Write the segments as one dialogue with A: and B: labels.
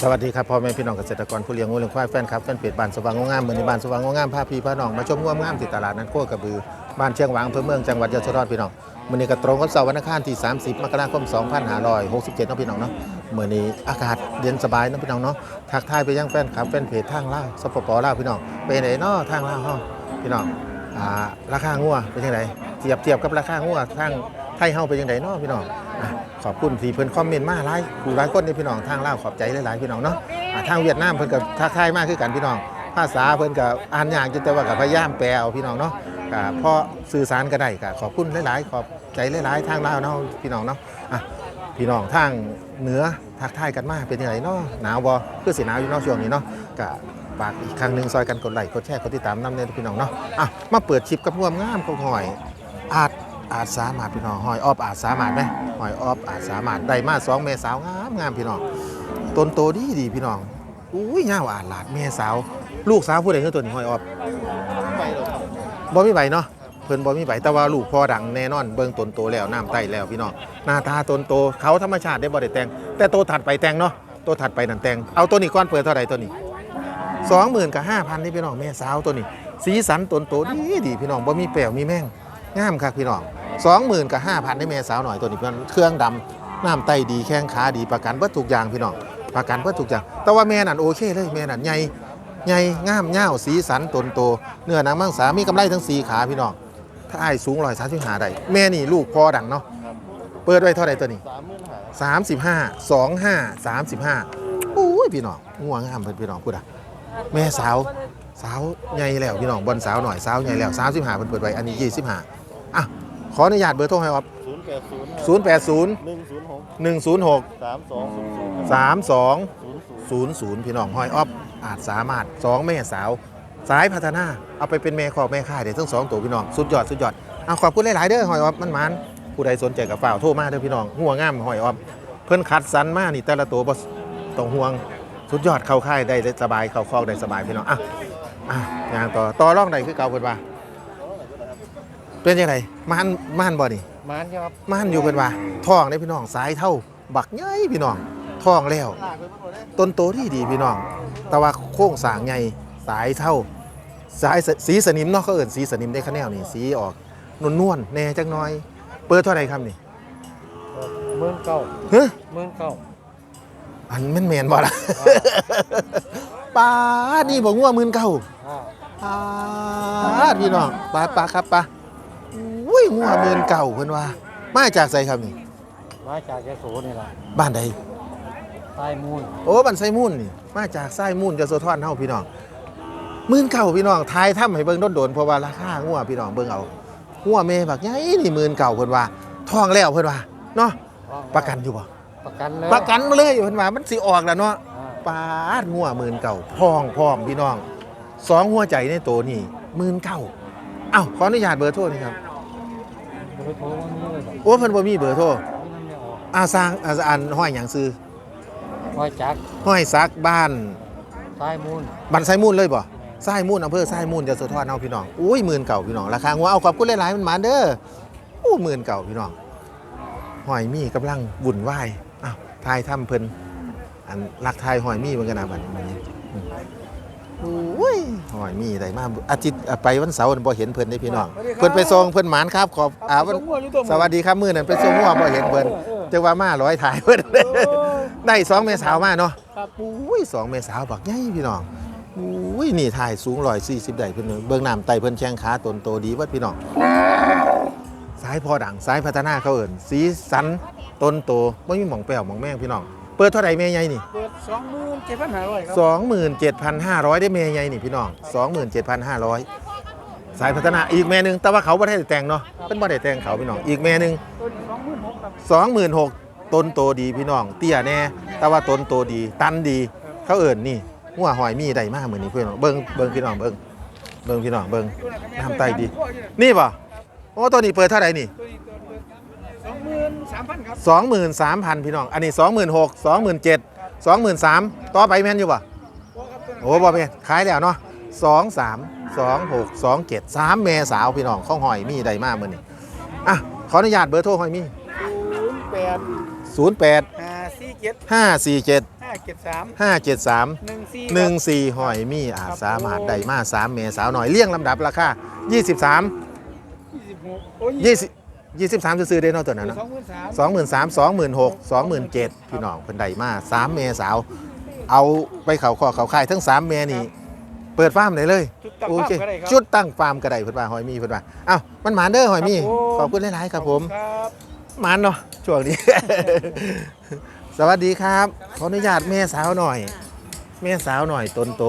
A: สวัสดีครับพ่อแม่พี่น้องเกษตรกรผู้เลี้ยงงูเลี้ยงควายแฟนครับแฟนเพจบ้านสว่างงงามเมืองในบ้านสว่างงงามพาพี่พาน้องมาชมงวงามที่ตลาดนัดโคกระบือบ้านเชียงหวางอำเภอเมืองจังหวัดยะโสธรพี่น้องมื้อนี้ก็ตรงกับเสาร์วันอังคารที่ 30 มกราคม 2567เนาะพี่น้องเนาะมื้อนี้อากาศเย็นสบายเนาะพี่น้องเนาะทักทายไปยังแฟนคลับแฟนเพจทางล่าสปปล่าพี่น้องไปไหนเนาะทางล่าวเฮาพี่น้องอ่าราคางัวเป็นจังไดเทียบเทียบกับราคางัวทางไทยเฮาเป็นจังไดเนาะพี่น้องอ ขอบคุณที่เพิ่นคอมเมนต์มาหลายผู้หลายคนในพี่น้องทางลาวขอบใจหลายๆพี่น้องเนาะอ่าทางเวียดนามเพิ่นก็ทักทายมากคือกันพี่น้อง ภาษาเพิ่นก็อ่านยากอยู่แต่ว่าก็พยายามแปลเอาพี่น้องเนาะก็พอสื่อสารก็ได้ก็ขอบคุณหลายๆ ขอบใจหลายๆ ทางลาวเนาะพี่น้องเนาะอะพี่น้องทางเหนือทักทายกันมาเป็นยังไงเนาะหนาวบ่คือสิหนาวอยู่เนาะช่วงนี้เนาะก็ฝากอีกครั้งหนึ่งซอยกันกดไลค์กดแชร์กดติดตามน้ำเนี่ยพี่น้องเนาะอะมาเปิดชิปกับร่วมงามเขาหอยอาจ อาจสามารถพี่น้องหอยออบอาจสามารถไหมหอยออบอาจสามารถได้มาสองเมษาวงามงามพี่น้องต้นโตดีดีพี่น้องอุ้ยยาวอาหลาดแม่สาว ลูกสาวผู้ใดคือตัวนี้หอยออบบ่มีใบเนาะเพิ่นบ่มีใบแต่ว่าลูกพ่อดังแน่นอนเบิ่งต้นโตแล้วน้ำไต้แล้วพี่น้องหน้าตาต้นโตเขาธรรมชาติได้บ่ได้แต่งแต่โตถัดไปแต่งเนาะโตถัดไปนั่นแต่งเอาตัวนี้ก่อนเปิดเท่าไหร่ตัวนี้20,000กับ5,000นี่พี่น้องแม่สาวตัวนี้ สีสันต้นโตดีดีพี่น้องบ่มีแป้วมีแม่ง งามคักพี่น้อง20,000กับ5,000ได้แม่สาวหน่อยตัวนี้เพิ่นเครื่องดำน้ำไตดีแข้งขาดีประกันเบิดทุกอย่างพี่น้องประกันเพื่อถูกอย่าง แต่ว่าแม่นั่นโอเคเลยแม่นั่นใหญ่ใหญ่งามเง่าวสีสันตนโต เนื้อหนังมังสามีกำไรทั้งสีขาพี่น้องถ้าไอ้ายสูงร้อยสามสิบห้าได้แม่นี่ลูกพอดังเนาะเปิดไว้เท่าไหร่ตัวนี้
B: สาม
A: สิบห้าสองห้าสามสิบห้าโอ้ยพี่น้องง่วงงามเพิ่นพี่น้องพูดอะแม่สาวสาวใหญ่แล้วพี่น้องบอลสาวหน่อยสาวใหญ่แล้วสามสิบห้าเพิ่นเปิดไว้อันนี้ยี่สิบห้า อะขออนุญาตเบอร์โทรให้ออฟ
B: ศูนย์แปดศูนย์
A: ศูนย์แปดศูนย์
B: หนึ่งศูนย์หก
A: หนึ่งศูนย์หก
B: สามสองศูนย์ศูนย์
A: สามสอง
B: ศูนย์ศูนย์
A: ศูนย์ศูนย์พี่น้องห้อยออฟอาจสามารถสองแม่สาวสายพัฒนาเอาไปเป็นแม่ขอบแม่ค่ายเดี๋ยวทั้งสองตัวพี่น้องสุดยอดสุดยอดเอาขอบคุณหลาย ๆ เด้อหอยออฟมันมันผู้ใดสนใจกับฝ่าวโทรมาเด้อพี่น้องหัวงามหอยออฟเพิ่นคัดสรรมานี่แต่ละตัวบ่ต้องห่วงสุดยอดเข้าค่ายได้สบายเข้าคอกได้สบายพี่น้องอะอะอย่างต่อต่อร่องใดคือเก่าเพิ่นว่า เป็นยังไงม่านม่านบ่นี่
B: มานครับ
A: ม่านอยู่เพิ่นว่าท้องได้พี่น้องสายเท่า บักใหญ่พี่น้องท้องแล้ว
B: ลากไปหมดเลย
A: ต้นโตที่ดีพี่น้อง แต่ว่าโค้งสร้างใหญ่สายเท่า สายสสีสนิมเนาะเขาเอิ่นสีสนิมได้คะแนนนี่สีออกนวลนวลๆแน่จักหน้อย เปิดเท่าไหร่ครับนี่
B: หมื่นเก้า
A: เฮ้ย
B: หมื่นเก้า
A: อันแม่นแมนบ่ล่ะปลาดนี่บอกว่าหมื่นเก้า
B: อ่า
A: ปลาดพี่น้องปลาปลาครับปลาอุ้ ยงัวหมื่นเก้าเพิ่นว่า มาจากไสครับนี่
B: มาจากยะโสนี่แหละ
A: บ้านใด
B: ใต้มูล
A: โอ้บ้านไซมุ่นนี่มาจากไซมุ่นจะโซทอนเฮาพี่น้องหมื่นเก้าพี่น้องทายถ้ำให้เบิ่งโดนๆเพราะว่าราคางัวพี่น้องเบิ่งเอางัวแม่บักใหญ่นี่หมื่นเก้าเพิ่นว่าท้องแล้วเพิ่นว่าเนาะประกันอยู่บ่
B: ประกันเลย
A: ประกันมาเลยเพิ่นว่ามันสิออกแล้วเนาะ
B: อ่า
A: ปาดงัวหมื่นเก่าพองพร้อมพี่น้องสองหัวใจในตัวนี่หมื่นเก่าอ้าวขออนุญาตเบอร์โทรนี่ครับ
B: จะไปโทรว่านี่เลยแบบ
A: โอ้เพิ่นบ่มีเบอร์โทร
B: นี่มันไม่ออก
A: อาสร้างอาอันห้อยหยังซื้อ
B: ว่าจัก
A: ห้อยซักบ้าน
B: ใต้มูล
A: บันไซมูนเลยบ่ไส้มูนอำเภอไส้มูนจะสะท้อนเอาพี่น้องอุ้ยหมื่นเก่าพี่น้องราคางัวเอาขอบคุณหลายๆมันมาเด้ออู้หมื่นเก่าพี่น้องหอยมีกำลังวุ่นวายอ้าวทายถ้ำเพิ่นอันรักทายหอยมีเหมือนกันนะบัดนี้อืม อุ้ยหอยมีได้มาอาทิตย์อะไปวันเสาร์บ่เห็นเพิ่นได้พี่น้อง เพิ่นไปส่งเพิ่นหมานครับขอบอ่าวันสวัสดีครับมื้อนั้นไปส่งหัวบ่เห็นเพิ่นจังว่ามาร้อยถ่ายเพิ่นได้สองเมษาวมาเนาะ
B: ครับ
A: อุ้ยสองเมษาวบักใหญ่พี่น้องอุ้ยนี่ถ่ายสูงร้อยสี่สิบได้เพิ่นเบิ่งน้ำไตเพิ่นแข้งขาตนโตดีเบิดพี่น้องสายพอดังสายพัฒนาเขาเอิ้นสีสันต้นโตบ่มีหม่องแป้วหม่องแมงพี่น้อง เปิดเท่าใดแม่ใหญ่นี่
B: เปิดสองหมื่นเจ็ดพันห้าร้อยครับ
A: 27,500ได้แม่ใหญ่นี่พี่น้อง27,500สายพัฒนาอีกแม่หนึงแต่ว่าเขาบ่ได้แต่งเนาะเพิ่นบ่ได้แต่งเขาพี่น้องอีกแม่หนึง
B: ตัวนี้สองหมื่นหกครับ
A: สองหมื่นหกต้นโตดีพี่น้องเตี้ยแน่แต่ว่าต้นโตดี ตันดีเขาเอิ่นนี่หัวหอยมีได้มากเหมือนนี้เพื่อนเบิ้งเบิ้งพี่น้องเบิ้งเบิ้งพี่น้องเบิ้งน้ำไตดี นี่ป่ะโอ้ตัวนี้เปิดเท่าไหร่นี่
B: สองหมื่น สามพันครับ
A: สองหมื่นสามพันพี่น้อง อันนี้สองหมื่นหกสองหมื่นเจ็ดสองหมื่นสามต่อไปแม่นอยู่ป่ะโอ้บ่แม่นขายแล้วเนาะสองสามสองหกสองเจ็ดสามแม่สาวพี่น้องข้องหอยมีได้มากเหมือนนี้อะขออนุญาตเบอร์โทรหอยมี
B: ศูนย์แปด
A: ศูนย์แปด
B: ห้าสี่เจ็ด
A: ห้าสี่เจ็ด
B: ห้าเจ็ดสาม
A: ห้าเจ็ดสาม
B: หนึ่งสี่
A: หนึ่งสี่หอยมีอาจสามารถได้มาสามเมสาวหน่อยเลี่ยงลำดับราคายี่สิบสาม
B: ยี่สิบหกโอ้ย
A: ยี่สิบ ยี่สิบสามซื้อๆได้เนอกตัวนั้น
B: ส
A: เนาะ
B: องหมื่นสาม
A: สองหมื่นสามสองหมื่นหกสองหมื่นเจ็ดพี่น้องเพิ่นได้มาสามเมสาว เอาไปเขาคอเขาค่ายทั้งสามเมนี่ เปิดฟาร์มได้เลย
B: จุดตั้ง
A: โอ
B: ภาพ
A: เค
B: ก็ได้ครับ
A: ชุดตั้งฟาร์มกระไดเพิ่นว่าหอยมีเพิ่นว่าเอ้ามันหมานเด้อหอยมี
B: ครับผม
A: ขอบคุณหลายๆครับผม
B: ครับ
A: หมานเนาะช่วงนี้ สวัสดีครับขออนุญาตแม่สาวหน่อย แม่สาวหน่อยตนโต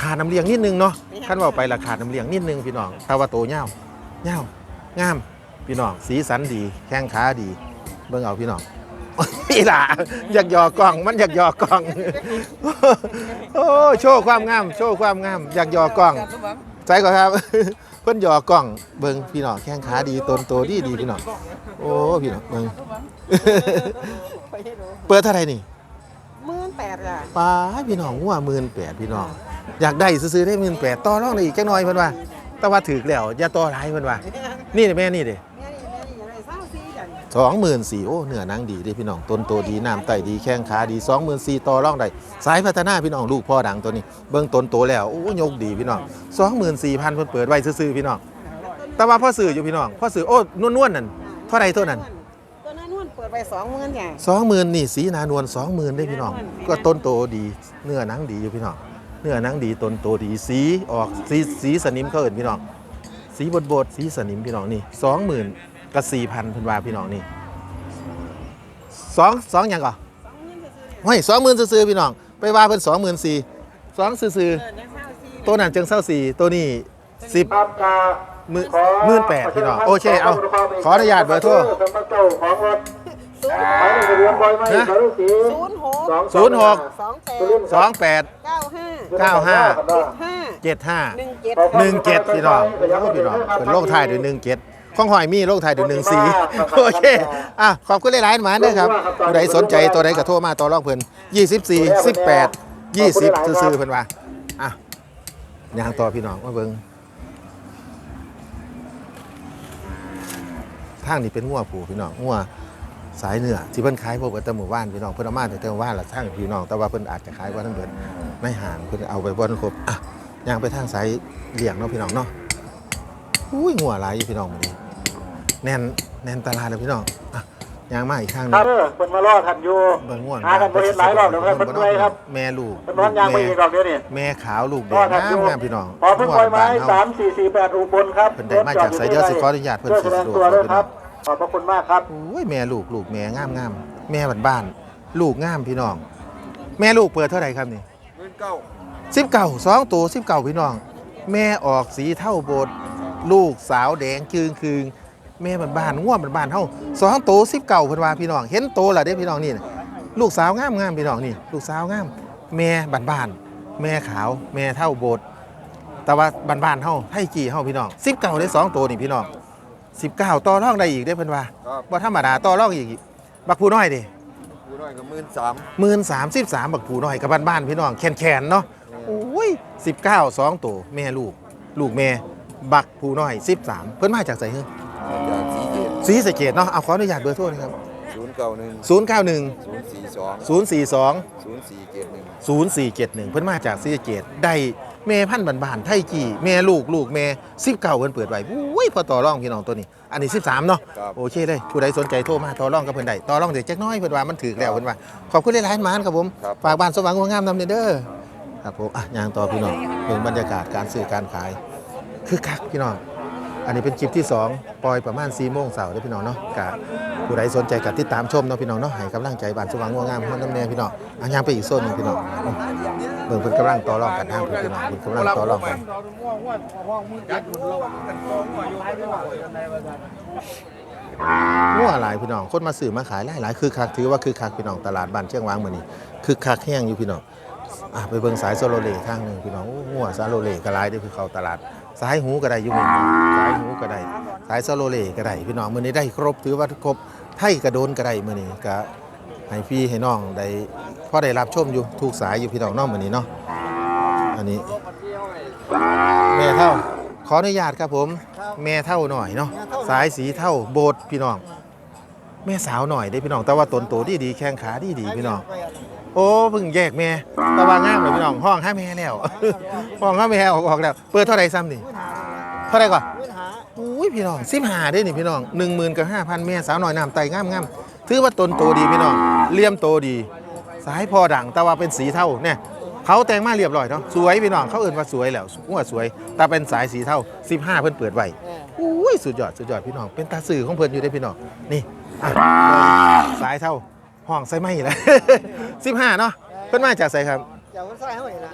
A: ขาดน้ำเลี้ยงนิดนึงเนาะขั้นว่าไปราคาดน้ำเลี้ยงนิดนึงพี่น้องแต่ว่าโตเง่าเง่างาม พี่น้องสีสันดี แข้งขาดี เบิ่งเอาพี่น้องพี่ล่ะอยากหยอกกล้อง มันอยากหยอกกล้อง โอ้โชว์ความงาม โชว์ความงาม อยากหยอกกล้อง
B: การสมหวัง
A: ใจก่อนครับ เพิ่นหยอกกล้อง เบิ่งพี่น้องแข้งขาดีตนโตดีดีพี่น้องโอ้พี่น้องเบิ่ง
C: ไปให้ดู
A: เปิดเท่าไหร่นี่
C: หมื่นแปดจ้ะ
A: ป้าพี่น้องงัวหมื่นแปดพี่น้องอยากได้ซื้อๆได้หมื่นแปดต่อรองได้อีกจักหน่อยเพิ่นว่า แต่ว่าถือแล้วอย่าต่อหลายเพิ่นว่า นี่แม่นี่เด้ สองหมื่นสี่โอ้เนื้อหนังดีเด้พี่น้องต้นโตดีน้ำไตดีแข้งขาดีสองหมื่นสี่ต่อรองได้สายพัฒนาพี่น้องลูกพ่อดังตัวนี้ เบิ่งต้นโตแล้วโอ้ยกดีพี่น้องสองหมื่นสี่พันเพิ่นเปิดไว้ซื้อๆพี่น้องแต่ว่าพ่อซื้ออยู่พี่น้องพ่อซื้อโอ้นวลๆนั่นเท่าไรตัวนั้น
C: ตัวนั้นนวลเปิดไปสองหมื่นจ้ะ
A: สองหมื่นนี่สีนานวลสองหมื่นได้พี่น้อง ก็ต้นโตดีเนื้อหนังดีอยู่พี่น้องเนื้อหนังดีต้นโตดีสีออกสีสีสนิมเขาเอินพี่น้อง สีบดบดๆสีสนิมพี่น้องนี่สองหมื่น กับสี่พันพันวาพี่น้องนี่สองสองหยังก่อน
C: สองหมื่นซื้อๆเนี่ย
A: ไม่สองหมื่นซื้อๆพี่น้อง ไปว่าเพิ่นสองหมื่นสี่สองซื้อ
C: เออยังเศร้าซี
A: ๆตัวนั้นจึงเศร้าสี่ตัวนี้สิบหมื่นหมื่นแปดพี่น้อง โอเค เอา ขออนุญาตเบอร์โทรฮะ
C: ศูนย์หก
A: ศูนย์หก
C: สองแปด
A: สองแปด
C: เก้าห้า
A: เก้าห้า
C: เจ็ดห้า
A: เจ็ดห้า
C: หนึ่งเจ็ด
A: หนึ่งเจ็ดพี่น้องโอ้พี่น้องเป็นโรคไทายด้วยหนึ่งเจ็ด ข้องหอยมีโรคไทายด้วยหนึ่งสี่โอเคอะขอบคุณหลายๆหมาด้วยครับผู้ใดสนใจตัวใดก็โทรมาต่อรองเพิ่นยี่สิบสี่สิบแปดยี่สิบซื้อๆเพิ่นว่าอะยางต่อพี่น้องมาเบิ่งทางนี้เป็นงัวผูพี่น้องงัวสายเนื้อที่เพิ่นขายพวกเบิดแต่หมู่บ้านพี่น้องเพิ่นเอามาแต่แต่หมู่บ้านละทางพี่น้องแต่ว่าเพิ่นอาจจะขายว่าทั้งเบิดในห้างเพิ่นเอาไปบ่ทันครบอะย่างไปทางสายเลี่ยงเนาะพี่น้องเนาะอุ้ยหัวหลายอยู่พี่น้องมื้อนี้ แน่นแน่นตลาดเลยพี่น้องอะยางมาอีกข้างหนึ
B: ครั
A: ง
B: บเปิดมารอทันอยู่
A: เบิ่งง่วน
B: หากันบ่เห็นหลายรอบแล้วครับเพิ่นเมื่อยครับ
A: แม่ลูก
B: เป็นร้อนยางไปอีกดอกเดียวนี่
A: แม่ขาวลูกแด
B: รองทันองา
A: ม
B: ยู่
A: งามพี่น้อง
B: ขอเพิ่งปล่อยไม้
A: บ้นเฮ
B: สามสี่สี่แปดอุบลครับ
A: เพิ่นได้มาจากไสเดียวสิขออนุญาตเพิ่น
B: ช่วย
A: สิ
B: แสด
A: สะ
B: ง
A: ดวก
B: ตัวด้วย
A: พี่
B: ค
A: น้
B: รั
A: อบง
B: ขอบพระคุณมากครับ
A: อุ้ยแม่ลูกลูกแม่งามงามแม่บ้านๆลูกงามพี่น้อง แม่ลูกเปิดเท่าไหร่ครับนี่
B: หมื่นเก้า
A: สิบเก่าสองตัวสิบเก่าพี่น้อง แม่ออกสีเท่าโบดลูกสาวแดงคืงคืง แม่บ้านบ้านๆง่วงบ้านบ้านๆเฮาสองตัวสิบเก่าเพิ่นว่าพี่น้อง เห็นโตแล้วเด้พี่น้องนี่น่ะลูกสาวงามงามพี่น้องนี่ ลูกสาวงาม แม่บ้านบ้านๆแม่ขาว แม่เท่าโบดแต่ว่าบ้านบ้านๆเฮาไทยกี่เฮาพี่น้องสิบเก่าได้สองตัวนี่พี่น้องสิบเก้าต่อรองได้อีกได้เพิ่นว่า
D: ครับ
A: บ่ธรรมดาต่อรองอีก บักผู้น้อยเด้
D: อยู่น้อยกับหมื่นสาม
A: หมื่นสามสิบสามบักผูน้อยกับบ้านๆพี่น้องแขนแขนๆเนาะโอ้ยสิบเก้าสองตัวแม่ลูก ลูกแม่บักผูน้อยสิบสามเพิ่นมาจากไสเฮ้ ย
D: จากสีเกต
A: สีสะเกดเนาะเอาขออนุญาตเบอร์โทรนะครับ
D: ศูนย์เก้าหนึ่ง
A: ศูนย์เก้าหนึ่ง
D: ศูนย์สี่สอง
A: ศูนย์สี่สอง
D: ศูนย์สี่เกตหนึ่ง
A: ศูนย์สี่เจ็ดหนึ่งเพิ่นมาจากสีสะเกดได้แม่พันธุ์บ้านๆไทยกี่แม่ลูกลูกแม่สิบเก้าเพิ่นเปิดไว้อุ้ยพอต่อรองพี่น้องตัวนี้ อันนี้สิบสามเนาะ
D: ครับ
A: โอเคเลยผู้ใดสนใจโทรมาต่อรองกับเพิ่นได้ต่อรองเด็กจักหน้อยเพิ่นว่ามันถือแล้วเพิ่นว่าขอบคุณหลายๆหมานครับผม
D: ครับ
A: ฝากบ้านสว่างหัวงามนำเด้อครับผมอะยางต่อพี่น้องเป็นบรรยากาศการซื้อการขายคือคักพี่น้อง อันนี้เป็นคลิปที่ 2 ปล่อยประมาณ4โมงเสาร์เด้อพี่น้องเนาะกะผู้ใดสนใจกับติดตามชมเนาะพี่น้องเนาะให้กำลังใจบ้านสว่างหัวงามเฮาน้ำแน่พี่น้องอะยางไปอีกโซนหนึงพี่น้องเบิ่งเพิ่นกำลังต่อรองกันทางเพิ่นพี่น้องเพิ่นกำลังต่อรองกันงัวหลายพี่น้องคนมาซื้อมาขายหลายหลายคือคักถือว่าคือคักพี่น้องตลาดบ้านเชียงวางมื้อนี้คือคักแห้งอยู่พี่น้องอะไปเบิ่งสายโซโลเลทางหนึงพี่น้องโอ้งัวซาโลเลก็หลายเด้อคือเข้าตลาด สายหูก็ได้อยู่มื้อนี้สายหูก็ได้ สายโซโลเลก็ได้พี่น้องมื้อนี้ได้ครบถือว่าครบไทยกระโดนก็ได้มื้อนี้ก็ให้พี่ให้น้องได้พอได้รับชมอยู่ทุกสายอยู่พี่น้องน้องมื้อนี้เนาะอันนี้ แม่เท่า ขออนุญาตครับผม แม่เท่าหน่อยเนาะสายสีเท่าโบสพี่น้อง แม่สาวหน่อยได้พี่น้องแต่ว่าตนโตดีดีแข้งขาดีดีพี่น้อง โอ้เพิ่งแยกแม่ตะวางามเลยพี่น้องห้องห้าแม่แล้ว ห้องห้าแม่ออกออกแล้ว เปิดเท่าไรซ้ำนี่เท่าไรก่อนอุ้ยพี่น้องสิบหาได้นี่พี่น้องหนึ่งหมื่นกับห้าพันแม่สาวหน่อยน้ำไตงามงามถือว่าตนโตดีพี่น้องเลี่ยมโตดี สายพอดังแต่ว่าเป็นสีเท่าเนี่ยเขาแต่งมาเรียบร้อยเนาะสวยพี่น้องเขาเอื่นว่าสวยแล้วว่าสวย แต่เป็นสายสีเท่า15เพิ่นเปิดไว้อุ้ยสุดยอดสุดยอดพี่น้องเป็นตาสื่อของเพิ่นอยู่ได้พี่น้องนี่สายเท่า ห้องใส่ไม่แล้ว15เนาะเพิ่นมาจากไสครับ
C: จับคนไส้เขาเห็นละ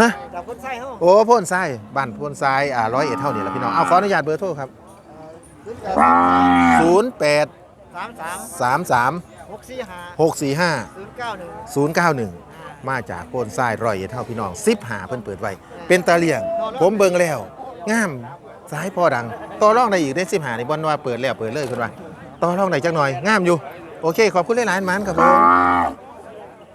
A: ฮะ
C: จับคนไส้เขา
A: โอ้พ่นทรายบ้านพ่นทรายอ่าร้อยเอ็ดเท่านี้แหละพี่น้องเอาขออนุญาตเบอร์โทรครับ
C: ศูนย์แปด
A: 08
C: สามสาม
A: 33
C: หกสี่ห้า
A: 645
C: ศูนย์เก้าหนึ่ง
A: 091 มาจากโพนทรายร้อยเอ็ดเท่าพี่น้องซิบหาเพิ่นเปิดไว้ เป็นตาเลียง ผมเบิ่งแล้วงามสายพอดังต่อรองได้อีกได้สิบหาในบอลว่าเปิดแล้วเปิดเลยคุณว่าต่อรองได้จักหน่อยงามอยู่ โอเค ขอบคุณหลายๆมันครับผม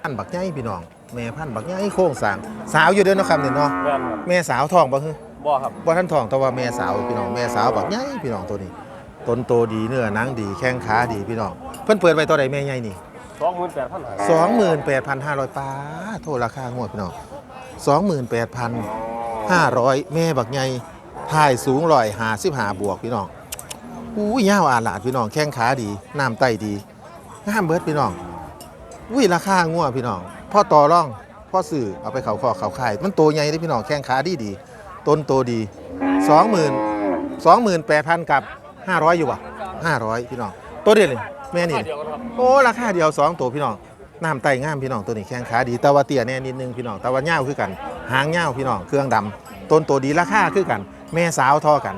A: พันบักใหญ่พี่น้อง แม่พันบักใหญ่โค้งสร้างสาวอยู่เด้อเนาะครับเนี่ยเนาะ
B: แม่นครับ
A: แม่สาวท้องบ่คือ
B: บ่ครับ
A: บ่ท่านท้องแต่ว่าแม่สาวพี่น้องแม่สาวบักใหญ่พี่น้องตัวนี้ต้นโตดีเนื้อหนังดีแข้งขาดีพี่น้องเพิ่นเปิดไว้ตัวใดแม่ใหญ่นี่
B: สองหมื่นแปดพันหา
A: สองหมื่นแปดพันห้าร้อยป้าโทษราคางวดพี่น้องสองหมื่นแปดพันห้าร้อยแม่บักใหญ่ถ่ายสูงลอยหาสิบหาบวกพี่น้องอู้ยยาวอาหลาดพี่น้องแข้งขาดีน้ำไตดี งามเบิดพี่น้องอุ้ยราคางวพี่น้องพ่อต่อร่องพ่อสื่อเอาไปเขาคอเขาข่ายมันโตใหญ่ได้พี่น้องแข้งขาดีดีต้นโตดีสองหมื่นสองหมื่นแปดพันกับห้าร้อยอยู่วะห้าร้อยพี่น้องตัวเดียวเลยแม่นี่
B: ย
A: โอ้ราคาเดียวสองตัวพี่น้องน้ำไตง่ามพี่น้องตัวนี้แข้งขาดีต่ว่าเตี้ยแน่นิดนึงพี่น้องต่ว่าเง่าคือกัน หางเง่าพี่น้องเครื่องดำต้นตัวดีราคาคือกัน แม่สาวทอกัน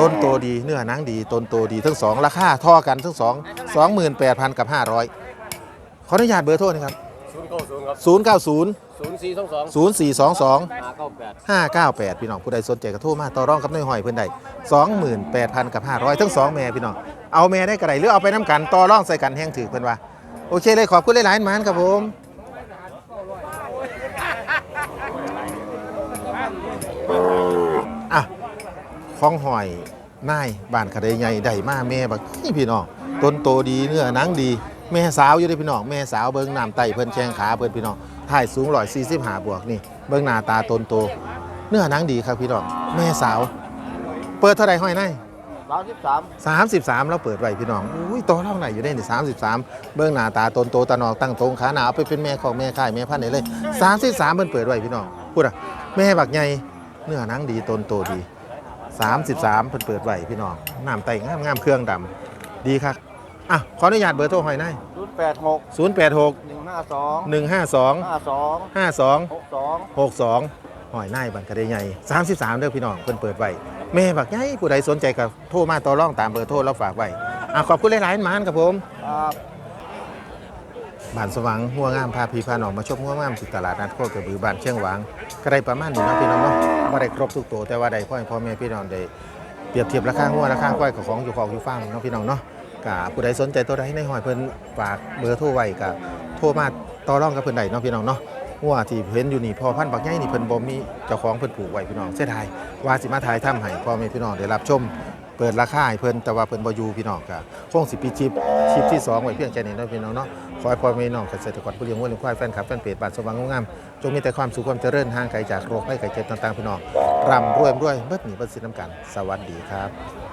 A: ต้นตัวดีเนื้อหนังดีต้นตัวดีทั้งสองราคาทอกันทั้งสองสองหมื่นแปดพันกับห้าร้อยขออนุญาตเบอร์โทษนะครับ
B: ศูนย์เก้าศูนย์ครับ
A: ศูนย์เก้าศูนย์
B: ศูนย์สี่สองสอง
A: ศูนย์สี่สองสอง
B: ห้าเก้าแปด
A: ห้าเก้าแปดพี่น้องผู้ใดสนใจก็โทรมาต่อรองกับนายหอยเพื่อนใดสองหมื่นแปดพันกับห้าร้อยทั้งสองแม่พี่น้อง เอาแม่ได้กระไรหรือเอาไปน้ำกันต่อรองใส่กันแห้งถือเพื่อนว่า โอเคเลยขอบคุณหลายๆหมานครับผมอะ ของหอยนายบ้านคดีใหญ่ได้มาแม่บักนี่พี่น้องต้นโตดีเนื้อหนังดี แม่สาวอยู่เด้อพี่น้องแม่สาวเบิ้งน้ำไตเพิ่นแข้งขาเพิ่นพี่น้องถ่ายสูงร้อยสี่สิบห้าบวกนี่เบิ้งหน้าตาต้นโต เนื้อหนังดีครับพี่น้องแม่สาว เปิดเท่าไหร่ห้อยนาย
B: สามสิบสาม
A: สามสิบสามแล้วเปิดไว้พี่น้องอุ้ยโตเท่าไหร่อยู่ได้นี่สามสิบสามเบื้องหน้าตาตนโตตานอกตั้งตรงขาหนาวไปเป็นแม่ของแม่ค่ายแม่พันธุ์ไหนเลยสามสิบสามเพิ่นเปิดไว้พี่น้องพูดอะแม่บักใหญ่เนื้อหนังดีตนโตดี สามสิบสามเพิ่นเปิดไว้พี่น้องน้ำไตงามงามเครื่องดำดีครับอะขออนุญาตเบอร์โทรหอยนาย
B: ศูนย์แปดหก
A: ศูนย์แปดหก
B: หนึ่งห้าสอง
A: หนึ่งห้าสอง
B: ห้าสอง
A: ห้าสอง
B: หกสอง
A: หกสองหอยนายบันกระเดยใหญ่สามสิบสามเด้อพี่น้องเพิ่นเปิดไว้แม่บักใหญ่ผู้ใดสนใจก็โทรมาต่อรองตามเบอร์โทรเราฝากไว้อะขอบคุณหลายๆหมานครับผม
B: ครับ
A: บ้านสว่างหัวงามพาพี่พาน้องมาชมหัวงามสิตลาดนัดโคกระบือบ้านเชียงหวางก็ได้ประมาณนี้เนาะพี่น้องเนาะ บ่ได้ครบทุกตัวแต่ว่าได้พ่อพ่อแม่พี่น้องได้เปรียบเทียบราคาหัวราคาควายของอยู่ของอยู่ฟังน้องพี่น้องเนาะกะผู้ใดสนใจตัวใดในหอยเพิ่นฝากเบอร์โทรไว้กะโทรมาต่อรองกับเพิ่นได้น้องพี่น้องเนาะหัวที่เห็นอยู่นี่พอพันธุ์บักใหญ่นี่เพิ่นบ่มีเจ้าของเพิ่นปลูกไว้พี่น้องเสียดายว่าสิมาถ่ายทำให้พ่อแม่พี่น้องได้รับชม เปิดราคาให้เพิ่นแต่ว่าเพิ่นบ่อยู่พี่น้องก็คงสิปีชิปชิปที่สองไว้เพียงแค่นี้เนาะพี่น้องเนาะขอให้พ่อแม่น้องเกษตรกรผู้เลี้ยงวัวเลี้ยงควายแฟนคลับแฟนเพจบ้านสว่างงามจงมีแต่ความสุขความเจริญห่างไกลจากโรคภัยไข้เจ็บต่างๆพี่น้องร่ำรวยรวยเบิดหนีเบิดสินน้ำกัน สวัสดีครับ